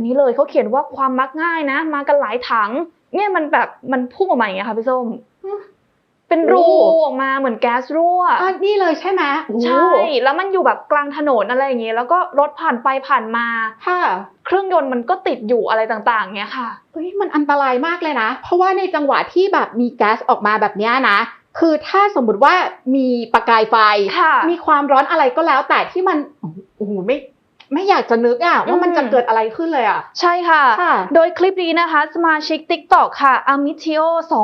อันนี้เลยเขาเขียนว่าความมักง่ายนะ มากันหลายถัง เนี่ยมันแบบมันพุ่งออกมาอย่างเงี้ยค่ะพี่ส้มอืมเป็นรูโอ้ออกมาเหมือนแก๊สรั่วอะนี่เลยใช่ไหมโอ้โหใช่ แล้วมันอยู่แบบกลางถนนอะไรอย่างเงี้ยแล้วก็รถผ่านไปผ่านมาค่ะเครื่องยนต์มันก็ติดอยู่อะไรต่างๆเงี้ยค่ะเฮ้ยมันอันตรายมากเลยนะ เพราะว่าในจังหวะที่แบบมีแก๊สออกมาแบบเนี้ยนะ คือถ้าสมมุติว่ามีประกายไฟค่ะมีความร้อนอะไรก็แล้วแต่ที่มันโอ้โหไม่ ไม่อยากจะนึกอะว่ามันจะเกิดอะไรขึ้นเลยอะใช่ค่ะค่ะ โดยคลิปนี้นะคะ สมาชิก TikTok ค่ะ a m i t i o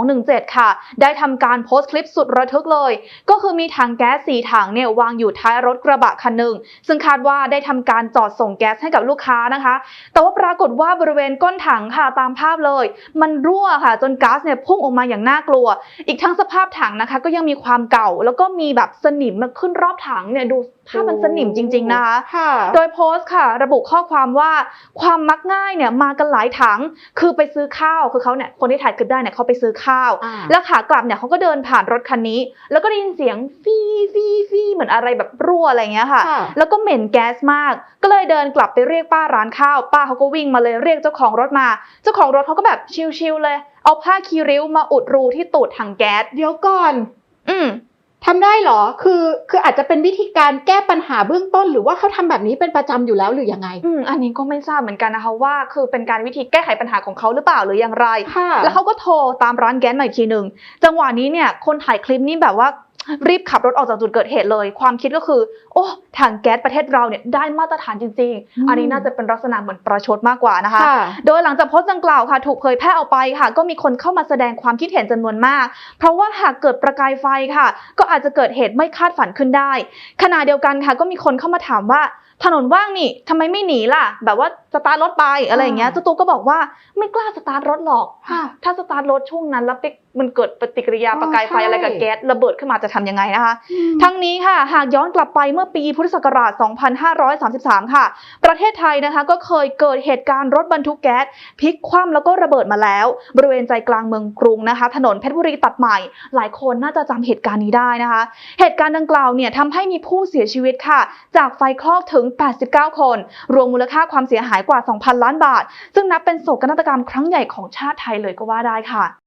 217 ค่ะ ได้ทำการโพสต์คลิปสุดระทึกเลย ก็คือมีถังแก๊สสีถังเนี่ยวางอยู่ท้ายรถกระบะคันหนึ่ง ซึ่งคาดว่าได้ทำการจอดส่งแก๊สให้กับลูกค้านะคะ แต่ว่าปรากฏว่าบริเวณก้นถังค่ะตามภาพเลย มันรั่วค่ะ จนก๊าซเนี่ยพุ่งออกมาอย่างน่ากลัว อีกทั้งสภาพถังนะคะ ก็ยังมีความเก่า แล้วก็มีแบบสนิมมาขึ้นรอบถังเนี่ยดูภาพมันสนิมจริง ๆนะคะค่ะโดยโพสต์ค่ะระบุข้อความว่าความมักง่ายเนี่ยมากันหลายถัง คือไปซื้อข้าวคือเขาเนี่ยคนที่ถ่ายคลิปได้เนี่ยเขาไปซื้อข้าวอ่าแล้วขากลับเนี่ยเขาก็เดินผ่านรถคันนี้ แล้วก็ได้ยินเสียงฟีฟีฟีเหมือนอะไรแบบรั่วอะไรเงี้ยค่ะค่ะ แล้วก็เหม็นแก๊สมาก ก็เลยเดินกลับไปเรียกป้าร้านข้าว ป้าเขาก็วิ่งมาเลยเรียกเจ้าของรถมา เจ้าของรถเขาก็แบบชิวๆเลย เอาผ้าคีริ้วมาอุดรูที่ตูดถังแก๊สเดี๋ยวก่อน อืม ทำได้เหรอ คือ คืออาจจะเป็นวิธีการแก้ปัญหาเบื้องต้น หรือว่าเขาทำแบบนี้เป็นประจำอยู่แล้วหรือยังไง อืม อันนี้ก็ไม่ทราบเหมือนกันนะคะว่า คือเป็นการวิธีแก้ไขปัญหาของเขาหรือเปล่าหรืออย่างไรค่ะแล้วเขาก็โทรตามร้านแก๊สมาอีกทีหนึ่ง จังหวะนี้เนี่ย คนถ่ายคลิปนี้แบบว่า รีบขับรถออกจากจุดเกิดเหตุเลย ความคิดก็คือ โอ้ถังแก๊สประเทศเราเนี่ยได้มาตรฐานจริงอืมๆอันนี้น่าจะเป็นลักษณะเหมือนประชดมากกว่านะคะค่ะโดยหลังจากโพสต์ดังกล่าวค่ะ ถูกเผยแพร่ออกไปค่ะ ก็มีคนเข้ามาแสดงความคิดเห็นจำนวนมาก เพราะว่าหากเกิดประกายไฟค่ะ ก็อาจจะเกิดเหตุไม่คาดฝันขึ้นได้ ขณะเดียวกันค่ะ ก็มีคนเข้ามาถามว่าถนนว่างนี่ทำไมไม่หนีล่ะ แบบว่าสตาร์ทรถไปอะไรอย่างเงี้ยอ่าเจ้าตัวก็บอกว่าไม่กล้าสตาร์ทรถหรอกค่ะถ้าสตาร์ทรถช่วงนั้นแล้วไปมันเกิดปฏิกิริยาอ๋อประกายไฟใช่อะไรกับแก๊สระเบิดขึ้นมาจะทำยังไงนะคะอืมทั้งนี้ค่ะหากย้อนกลับไปเมื่อปีพุทธศักราช 2533 ค่ะ ประเทศไทยนะคะก็เคยเกิดเหตุการณ์รถบรรทุกแก๊สพลิกคว่ำแล้วก็ระเบิดมาแล้ว บริเวณใจกลางเมืองกรุงนะคะ ถนนเพชรบุรีตัดใหม่ หลายคนน่าจะจำเหตุการณ์นี้ได้นะคะ เหตุการณ์ดังกล่าวเนี่ยทำให้มีผู้เสียชีวิตค่ะ จากไฟคลอกถึง 89 คน รวมมูลค่าความเสียหายกว่า 2,000 ล้านบาท ซึ่งนับเป็นโศกนาฏกรรมครั้งใหญ่ของชาติไทยเลยก็ว่าได้ค่ะ